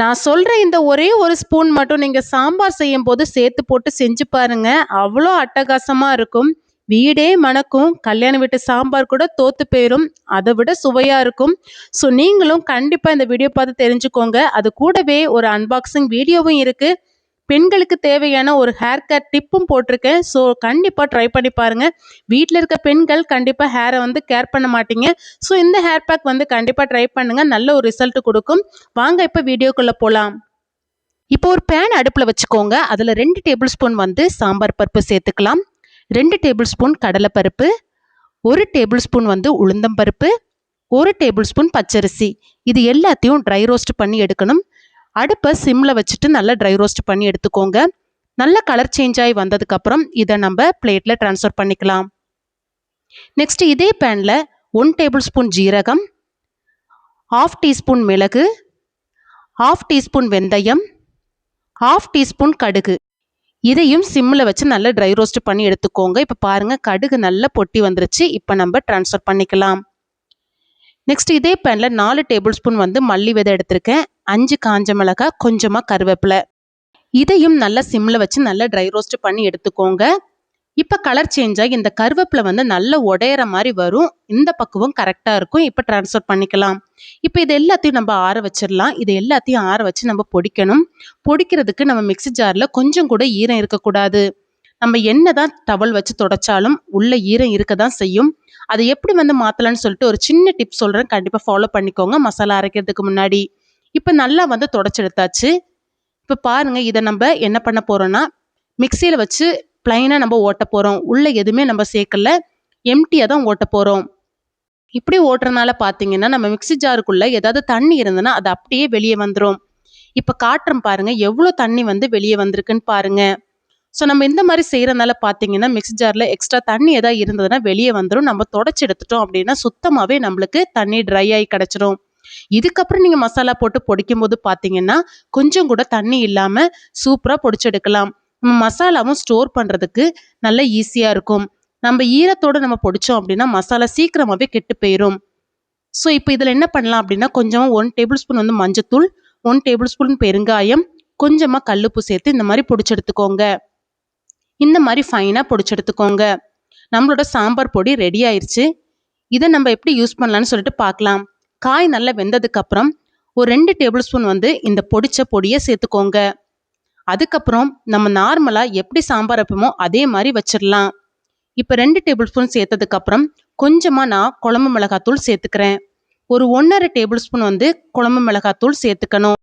நான் சொல்கிற இந்த ஒரே ஒரு ஸ்பூன் மட்டும் நீங்கள் சாம்பார் செய்யும்போது சேர்த்து போட்டு செஞ்சு பாருங்கள் அவ்வளோ அட்டகாசமாக இருக்கும். வீடே மணக்கும். கல்யாண வீட்டு சாம்பார் கூட தோத்து போயிடும் அதை விட சுவையாக இருக்கும். ஸோ நீங்களும் கண்டிப்பாக இந்த வீடியோ பார்த்து தெரிஞ்சுக்கோங்க. அது கூடவே ஒரு அன்பாக்சிங் வீடியோவும் இருக்குது பெண்களுக்கு தேவையான ஒரு ஹேர் கட் டிப்பும் போட்டிருக்கேன். ஸோ கண்டிப்பாக ட்ரை பண்ணி பாருங்கள் வீட்டில் இருக்க பெண்கள் கண்டிப்பாக ஹேரை வந்து கேர் பண்ண மாட்டீங்க. ஸோ இந்த ஹேர் பேக் வந்து கண்டிப்பாக ட்ரை பண்ணுங்கள் நல்ல ஒரு ரிசல்ட் கொடுக்கும். வாங்க இப்போ வீடியோக்குள்ளே போகலாம் இப்போ ஒரு பேன் அடுப்பில் வச்சுக்கோங்க. அதில் ரெண்டு டேபிள் ஸ்பூன் வந்து சாம்பார் பருப்பு சேர்த்துக்கலாம். ரெண்டு டேபிள் ஸ்பூன் கடலைப்பருப்பு. ஒரு டேபிள் ஸ்பூன் வந்து உளுந்தம்பருப்பு. ஒரு டேபிள் ஸ்பூன் பச்சரிசி. இது எல்லாத்தையும் ட்ரை ரோஸ்ட் பண்ணி எடுக்கணும். அடுப்பை சிம்மில் வச்சுட்டு நல்லா ட்ரை ரோஸ்ட் பண்ணி எடுத்துக்கோங்க. நல்ல கலர் சேஞ்ச் ஆகி வந்ததுக்கப்புறம் இதை நம்ம பிளேட்டில் ட்ரான்ஸ்ஃபர் பண்ணிக்கலாம். நெக்ஸ்ட் இதே பேனில் ஒன் டேபிள் ஸ்பூன் ஜீரகம் ஆஃப் டீஸ்பூன் மிளகு ஆஃப் டீஸ்பூன் வெந்தயம் ஆஃப் டீஸ்பூன் கடுகு. இதையும் சிம்மில் வச்சு நல்லா ட்ரை ரோஸ்ட் பண்ணி எடுத்துக்கோங்க. இப்போ பாருங்கள் கடுகு நல்லா பொட்டி வந்துருச்சு. இப்போ நம்ம ட்ரான்ஸ்ஃபர் பண்ணிக்கலாம். நெக்ஸ்ட் இதே பேனில் நாலு டேபிள் ஸ்பூன் வந்து மல்லி விதை எடுத்திருக்கேன். அஞ்சு காஞ்ச மிளகாய் கொஞ்சமாக கருவேப்பிலை. இதையும் நல்லா சிம்மில் வச்சு நல்லா ட்ரை ரோஸ்ட் பண்ணி எடுத்துக்கோங்க. இப்போ கலர் சேஞ்ச் ஆகி இந்த கருவேப்பிலை வந்து நல்லா உடையிற மாதிரி வரும். இந்த பக்குவம் கரெக்டாக இருக்கும். இப்போ ட்ரான்ஸ்ஃபர் பண்ணிக்கலாம். இப்போ இது எல்லாத்தையும் நம்ம ஆற வச்சிடலாம். இது எல்லாத்தையும் ஆற வச்சு நம்ம பொடிக்கணும். பொடிக்கிறதுக்கு நம்ம மிக்ஸி ஜாரில் கொஞ்சம் கூட ஈரம் இருக்கக்கூடாது. நம்ம என்ன தான் டவல் வச்சு தொடச்சாலும் உள்ள ஈரம் இருக்க தான் செய்யும். அதை எப்படி வந்து மாற்றலான்னு சொல்லிட்டு ஒரு சின்ன டிப் சொல்கிறேன் கண்டிப்பாக ஃபாலோ பண்ணிக்கோங்க. மசாலா அரைக்கிறதுக்கு முன்னாடி. இப்போ நல்லா வந்து தொடச்செடுத்தாச்சு. இப்போ பாருங்கள் இதை நம்ம என்ன பண்ண போகிறோன்னா மிக்சியில் வச்சு ப்ளைனாக நம்ம ஓட்ட போகிறோம் உள்ளே எதுவுமே நம்ம சேர்க்கல. எம்டியாக தான் ஓட்ட போகிறோம் இப்படி ஓட்டுறனால பார்த்தீங்கன்னா நம்ம மிக்ஸி ஜாருக்குள்ளே ஏதாவது தண்ணி இருந்ததுன்னா அது அப்படியே வெளியே வந்துடும் இப்போ காட்டுறோம் பாருங்கள் எவ்வளோ தண்ணி வந்து வெளியே வந்திருக்குன்னு பாருங்கள் ஸோ நம்ம இந்த மாதிரி செய்கிறனால பார்த்தீங்கன்னா மிக்ஸி ஜாரில் எக்ஸ்ட்ரா தண்ணி எதாவது இருந்ததுன்னா வெளியே வந்துடும் நம்ம தொடச்சி எடுத்துட்டோம் அப்படின்னா சுத்தமாகவே நம்மளுக்கு தண்ணி ட்ரை ஆகி கிடச்சிரும். இதுக்கப்புறம் நீங்கள் மசாலா போட்டு பொடிக்கும் போது பார்த்தீங்கன்னா கொஞ்சம் கூட தண்ணி இல்லாமல் சூப்பராக பொடிச்செடுக்கலாம் நம்ம மசாலாவும் ஸ்டோர் பண்ணுறதுக்கு நல்ல ஈஸியாக இருக்கும். நம்ம ஈரத்தோடு நம்ம பொடித்தோம் அப்படின்னா மசாலா சீக்கிரமாகவே கெட்டு போயிடும் ஸோ இப்போ இதில் என்ன பண்ணலாம் அப்படின்னா கொஞ்சமாக ஒன் டேபிள் ஸ்பூன் வந்து மஞ்சத்தூள் ஒன் டேபிள் ஸ்பூன் பெருங்காயம் கொஞ்சமாக கல்லுப்பு சேர்த்து இந்த மாதிரி பொடிச்செடுத்துக்கோங்க இந்த மாதிரி ஃபைனாக பொடிச்செடுத்துக்கோங்க. நம்மளோட சாம்பார் பொடி ரெடி ஆயிடுச்சு இதை நம்ம எப்படி யூஸ் பண்ணலான்னு சொல்லிட்டு பார்க்கலாம். காய் நல்லா வெந்ததுக்கப்புறம் ஒரு ரெண்டு டேபிள் ஸ்பூன் வந்து இந்த பொடிச்ச பொடியை சேர்த்துக்கோங்க. அதுக்கப்புறம் நம்ம நார்மலாக எப்படி சாம்பார் வைப்போமோ அதே மாதிரி வச்சிடலாம். இப்போ ரெண்டு டேபிள் ஸ்பூன் சேர்த்ததுக்கப்புறம் கொஞ்சமாக நான் குழம்பு மிளகாத்தூள் சேர்த்துக்கிறேன். ஒரு ஒன்றரை டேபிள் ஸ்பூன் வந்து குழம்பு மிளகாத்தூள் சேர்த்துக்கணும்.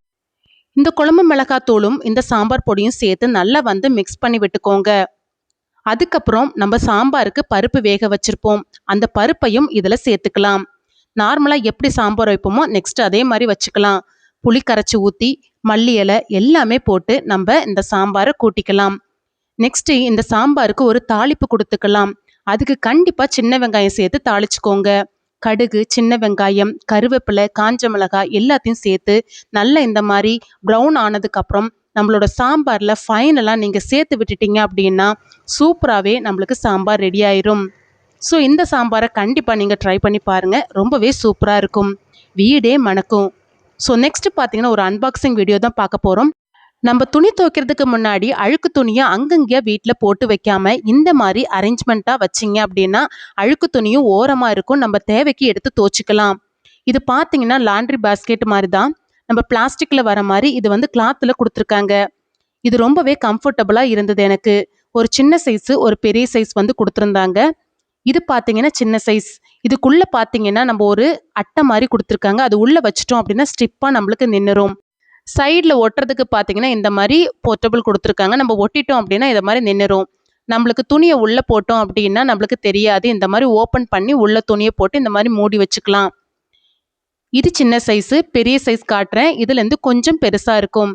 இந்த குழம்பு மிளகாத்தூளும் இந்த சாம்பார் பொடியும் சேர்த்து நல்லா வந்து மிக்ஸ் பண்ணி விட்டுக்கோங்க. அதுக்கப்புறம் நம்ம சாம்பாருக்கு பருப்பு வேக வச்சிருப்போம். அந்த பருப்பையும் இதில் சேர்த்துக்கலாம். நார்மலாக எப்படி சாம்பார் வைப்போமோ நெக்ஸ்ட் அதே மாதிரி வச்சுக்கலாம். புளி கரைச்சி ஊற்றி மல்லி இலை எல்லாமே போட்டு நம்ம இந்த சாம்பாரை கூட்டிக்கலாம். நெக்ஸ்ட்டு இந்த சாம்பாருக்கு ஒரு தாளிப்பு கொடுத்துக்கலாம். அதுக்கு கண்டிப்பாக சின்ன வெங்காயம் சேர்த்து தாளிச்சுக்கோங்க. கடுகு சின்ன வெங்காயம் கருவேப்பிலை காஞ்ச மிளகாய் எல்லாத்தையும் சேர்த்து நல்லா இந்த மாதிரி ப்ரௌன் ஆனதுக்கப்புறம் நம்மளோட சாம்பாரில் ஃபைனலாக நீங்கள் சேர்த்து விட்டுட்டீங்க அப்படின்னா சூப்பராகவே நம்மளுக்கு சாம்பார் ரெடி ஆயிரும். ஸோ இந்த சாம்பாரை கண்டிப்பாக நீங்கள் ட்ரை பண்ணி பாருங்கள் ரொம்பவே சூப்பராக இருக்கும். வீடே மணக்கும். ஸோ நெக்ஸ்ட் பார்த்தீங்கன்னா ஒரு அன்பாக்சிங் வீடியோ தான் பார்க்க போகிறோம் நம்ம துணி துவைக்கிறதுக்கு முன்னாடி அழுக்கு துணியை அங்கங்கே வீட்டில் போட்டு வைக்காம இந்த மாதிரி அரேஞ்ச்மெண்ட்டாக வச்சிங்க அப்படின்னா அழுக்கு துணியும் ஓரமாக இருக்கும். நம்ம தேவைக்கு எடுத்து துவச்சிக்கலாம். இது பார்த்தீங்கன்னா லாண்ட்ரி பாஸ்கெட் மாதிரி தான் நம்ம பிளாஸ்டிக்கில் வர மாதிரி இது வந்து கிளாத்தில் கொடுத்துருக்காங்க. இது ரொம்பவே கம்ஃபர்டபுளாக இருந்தது எனக்கு. ஒரு சின்ன சைஸு ஒரு பெரிய சைஸ் வந்து கொடுத்துருந்தாங்க. இது பார்த்தீங்கன்னா சின்ன சைஸ் இதுக்குள்ளே பார்த்தீங்கன்னா நம்ம ஒரு அட்டை மாதிரி கொடுத்துருக்காங்க. அது உள்ளே வச்சிட்டோம் அப்படின்னா ஸ்டிப்பாக நம்மளுக்கு நின்றுரும் சைடில் ஒட்டுறதுக்கு பார்த்தீங்கன்னா இந்த மாதிரி போர்ட்டபிள் கொடுத்துருக்காங்க. நம்ம ஒட்டிட்டோம் அப்படின்னா இதை மாதிரி நின்றுரும் நம்மளுக்கு துணியை உள்ளே போட்டோம் அப்படின்னா நம்மளுக்கு தெரியாது. இந்த மாதிரி ஓப்பன் பண்ணி உள்ள துணியை போட்டு இந்த மாதிரி மூடி வச்சுக்கலாம். இது சின்ன சைஸு பெரிய சைஸ் காட்டுறேன். இதுலேருந்து கொஞ்சம் பெருசாக இருக்கும்.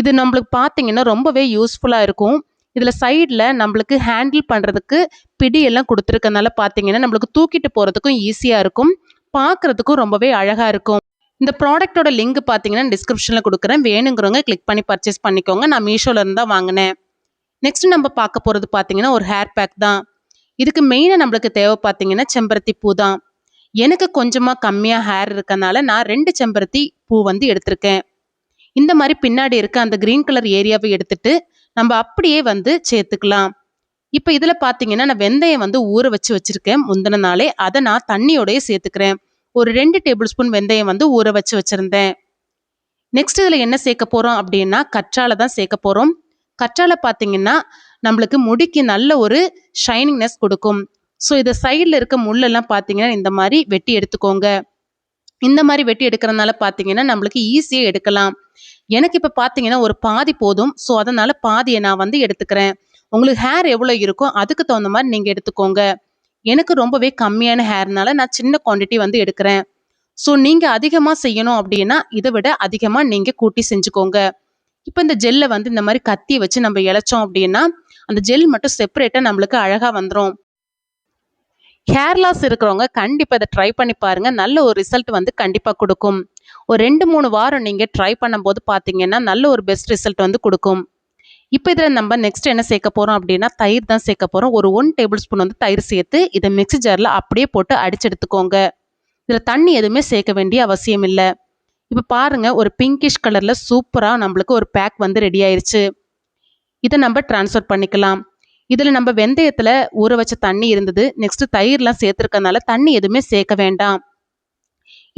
இது நம்மளுக்கு பார்த்தீங்கன்னா ரொம்பவே யூஸ்ஃபுல்லாக இருக்கும். இதில் சைடில் நம்மளுக்கு ஹேண்டில் பண்ணுறதுக்கு பிடி எல்லாம் கொடுத்துருக்கனால பார்த்தீங்கன்னா நம்மளுக்கு தூக்கிட்டு போகிறதுக்கும் ஈஸியாக இருக்கும். பார்க்குறதுக்கும் ரொம்பவே அழகாக இருக்கும். இந்த ப்ராடக்ட்டோட லிங்க் பார்த்தீங்கன்னா டிஸ்கிரிப்ஷனில் கொடுக்குறேன். வேணுங்கிறவங்க கிளிக் பண்ணி பர்ச்சேஸ் பண்ணிக்கோங்க. நான் மீஷோலேருந்து தான் வாங்கினேன். நெக்ஸ்ட் நம்ம பார்க்க போகிறது பார்த்தீங்கன்னா ஒரு ஹேர் பேக் தான். இதுக்கு மெயினாக நம்மளுக்கு தேவை பார்த்தீங்கன்னா செம்பருத்தி பூ தான். எனக்கு கொஞ்சமாக கம்மியாக ஹேர் இருக்கனால நான் ரெண்டு செம்பருத்தி பூ வந்து எடுத்திருக்கேன். இந்த மாதிரி பின்னாடி இருக்க அந்த க்ரீன் கலர் ஏரியாவை எடுத்துட்டு நம்ம அப்படியே வந்து சேர்த்துக்கலாம். இப்போ இதில் பார்த்தீங்கன்னா நான் வெந்தயம் வந்து ஊற வச்சு வச்சுருக்கேன். முந்தின நாளே. அதை நான் தண்ணியோடய சேர்த்துக்கிறேன். ஒரு ரெண்டு டேபிள் ஸ்பூன் வெந்தயம் வந்து ஊற வச்சு வச்சுருந்தேன். நெக்ஸ்ட் இதில் என்ன சேர்க்க போகிறோம் அப்படின்னா கற்றாழை தான் சேர்க்க போகிறோம் கற்றாழை பார்த்தீங்கன்னா நம்மளுக்கு முடிக்கு நல்ல ஒரு ஷைனிங்னஸ் கொடுக்கும். ஸோ இதை சைடில் இருக்க முள்ளெல்லாம் பார்த்தீங்கன்னா இந்த மாதிரி வெட்டி எடுத்துக்கோங்க. இந்த மாதிரி வெட்டி எடுக்கிறதுனால பார்த்தீங்கன்னா நம்மளுக்கு ஈஸியாக எடுக்கலாம். எனக்கு இப்போ பார்த்தீங்கன்னா ஒரு பாதி போதும். ஸோ அதனால் பாதியை நான் வந்து எடுத்துக்கிறேன். உங்களுக்கு ஹேர் எவ்வளோ இருக்கோ அதுக்கு தகுந்த மாதிரி நீங்கள் எடுத்துக்கோங்க. எனக்கு ரொம்பவே கம்மியான ஹேர்னால நான் சின்ன குவான்டிட்டி வந்து எடுக்கிறேன். ஸோ நீங்கள் அதிகமாக செய்யணும் அப்படின்னா இதை விட அதிகமாக நீங்கள் கூட்டி செஞ்சுக்கோங்க. இப்போ இந்த ஜெல்லை வந்து இந்த மாதிரி கத்தி வச்சு நம்ம இழைச்சோம் அப்படின்னா அந்த ஜெல் மட்டும் செப்பரேட்டாக நம்மளுக்கு அழகாக வந்துடும் ஹேர் லாஸ் இருக்கிறவங்க கண்டிப்பாக இதை ட்ரை பண்ணி பாருங்கள் நல்ல ஒரு ரிசல்ட் வந்து கண்டிப்பாக கொடுக்கும். ஒரு ரெண்டு மூணு வாரம் நீங்கள் ட்ரை பண்ணும்போது பார்த்தீங்கன்னா நல்ல ஒரு பெஸ்ட் ரிசல்ட் வந்து கொடுக்கும். இப்போ இதில் நம்ம நெக்ஸ்ட் என்ன சேர்க்க போகிறோம் அப்படின்னா தயிர் தான் சேர்க்க போகிறோம் ஒரு ஒன் டேபிள் ஸ்பூன் வந்து தயிர் சேர்த்து இதை மிக்ஸி ஜாரில் அப்படியே போட்டு அடிச்சு எடுத்துக்கோங்க இதில் தண்ணி எதுவுமே சேர்க்க வேண்டிய அவசியம் இல்லை. இப்போ பாருங்கள் ஒரு பிங்கிஷ் கலரில் சூப்பராக நம்மளுக்கு ஒரு பேக் வந்து ரெடி ஆயிடுச்சு இதை நம்ம டிரான்ஸ்ஃபர் பண்ணிக்கலாம். இதில் நம்ம வெந்தயத்தில் ஊற வச்ச தண்ணி இருந்தது. நெக்ஸ்ட் தயிர்லாம் சேர்த்துருக்கனால தண்ணி எதுவுமே சேர்க்க வேண்டாம்.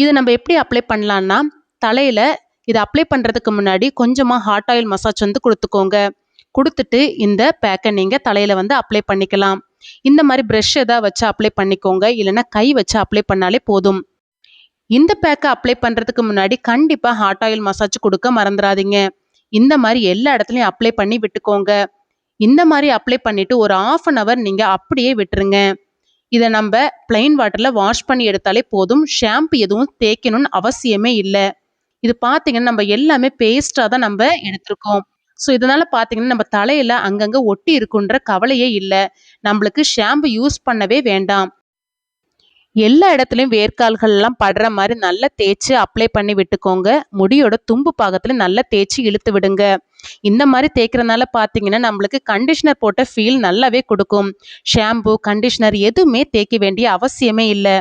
இதை நம்ம எப்படி அப்ளை பண்ணலான்னா தலையில் இதை அப்ளை பண்ணுறதுக்கு முன்னாடி கொஞ்சமாக ஹாட் ஆயில் மசாஜ் வந்து கொடுத்துக்கோங்க. கொடுத்துட்டு இந்த பேக்கை நீங்கள் தலையில் வந்து அப்ளை பண்ணிக்கலாம். இந்த மாதிரி ப்ரெஷ் எதாவது வச்சு அப்ளை பண்ணிக்கோங்க. இல்லைன்னா கை வச்சு அப்ளை பண்ணாலே போதும். இந்த பேக்கை அப்ளை பண்ணுறதுக்கு முன்னாடி கண்டிப்பாக ஹாட் ஆயில் மசாஜ் கொடுக்க மறந்துடாதீங்க இந்த மாதிரி எல்லா இடத்துலையும் அப்ளை பண்ணி விட்டுக்கோங்க. இந்த மாதிரி அப்ளை பண்ணிவிட்டு ஒரு ஆஃப் அன் ஹவர் நீங்கள் அப்படியே விட்டுருங்க. இதை நம்ம பிளெயின் வாட்டரில் வாஷ் பண்ணி எடுத்தாலே போதும். ஷாம்பு எதுவும் தேய்க்கணும்னு அவசியமே இல்லை. இது பார்த்தீங்கன்னா நம்ம எல்லாமே பேஸ்ட்டாக தான் நம்ம எடுத்திருக்கோம். ஸோ இதனால் பார்த்தீங்கன்னா நம்ம தலையில் அங்கங்கே ஒட்டி இருக்குன்ற கவலையே இல்லை. நம்மளுக்கு ஷாம்பு யூஸ் பண்ணவே வேண்டாம். எல்லா இடத்துலையும் வேர்க்கால்கள்லாம் படுற மாதிரி நல்லா தேய்ச்சி அப்ளை பண்ணி விட்டுக்கோங்க. முடியோட தும்பு பாகத்தில் நல்லா தேய்ச்சி இழுத்து விடுங்க. இந்த மாதிரி தேய்க்கிறதுனால பார்த்தீங்கன்னா நம்மளுக்கு கண்டிஷ்னர் போட்ட ஃபீல் நல்லாவே கொடுக்கும். ஷாம்பு கண்டிஷ்னர் எதுவுமே தேய்க்க வேண்டிய அவசியமே இல்லை.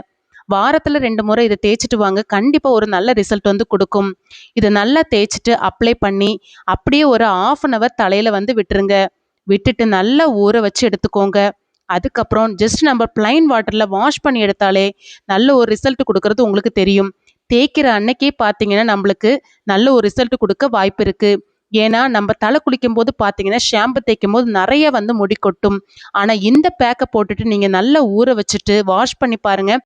வாரத்தில் ரெண்டு முறை இதை தேய்ச்சிட்டு வாங்க. கண்டிப்பாக ஒரு நல்ல ரிசல்ட் வந்து கொடுக்கும். இதை நல்லா தேய்ச்சிட்டு அப்ளை பண்ணி அப்படியே ஒரு ஆஃப் அன் ஹவர் தலையில் வந்து விட்டுருங்க. விட்டுட்டு நல்லா ஊற வச்சு எடுத்துக்கோங்க. அதுக்கப்புறம் ஜஸ்ட் நம்ம பிளைன் வாட்டரில் வாஷ் பண்ணி எடுத்தாலே நல்ல ஒரு ரிசல்ட் கொடுக்கறது உங்களுக்கு தெரியும். தேய்க்கிற அன்னைக்கே பார்த்தீங்கன்னா நம்மளுக்கு நல்ல ஒரு ரிசல்ட் கொடுக்க வாய்ப்பு இருக்குது ஏன்னா நம்ம தலை குளிக்கும் போது பார்த்தீங்கன்னா ஷாம்பு தேய்க்கும் போது நிறைய வந்து முடி கொட்டும். ஆனால் இந்த பேக்கை போட்டுட்டு நீங்கள் நல்லா ஊற வச்சுட்டு வாஷ் பண்ணி பாருங்கள்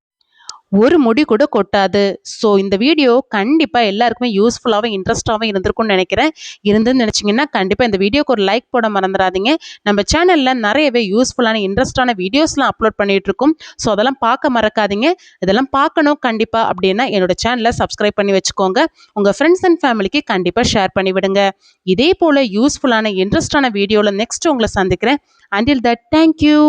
ஒரு முடி கூட கொட்டாது. ஸோ இந்த வீடியோ கண்டிப்பாக எல்லாருக்குமே யூஸ்ஃபுல்லாகவும் இன்ட்ரெஸ்ட்டாகவும் இருந்திருக்கும்னு நினைக்கிறேன். இருந்துன்னு நினச்சிங்கன்னா கண்டிப்பாக இந்த வீடியோக்கு ஒரு லைக் போட மறந்துடாதீங்க. நம்ம சேனலில் நிறையவே யூஸ்ஃபுல்லான இன்ட்ரெஸ்டான வீடியோஸ்லாம் அப்லோட் பண்ணிகிட்டு இருக்கோம். ஸோ அதெல்லாம் பார்க்க மறக்காதீங்க. இதெல்லாம் பார்க்கணும் கண்டிப்பாக அப்படின்னா என்னோட சேனலை சப்ஸ்கிரைப் பண்ணி வச்சுக்கோங்க. உங்கள் ஃப்ரெண்ட்ஸ் அண்ட் ஃபேமிலிக்கு கண்டிப்பாக ஷேர் பண்ணிவிடுங்க இதே போல் யூஸ்ஃபுல்லான இன்ட்ரெஸ்டான வீடியோவில் நெக்ஸ்ட் உங்களை சந்திக்கிறேன். Until that thank you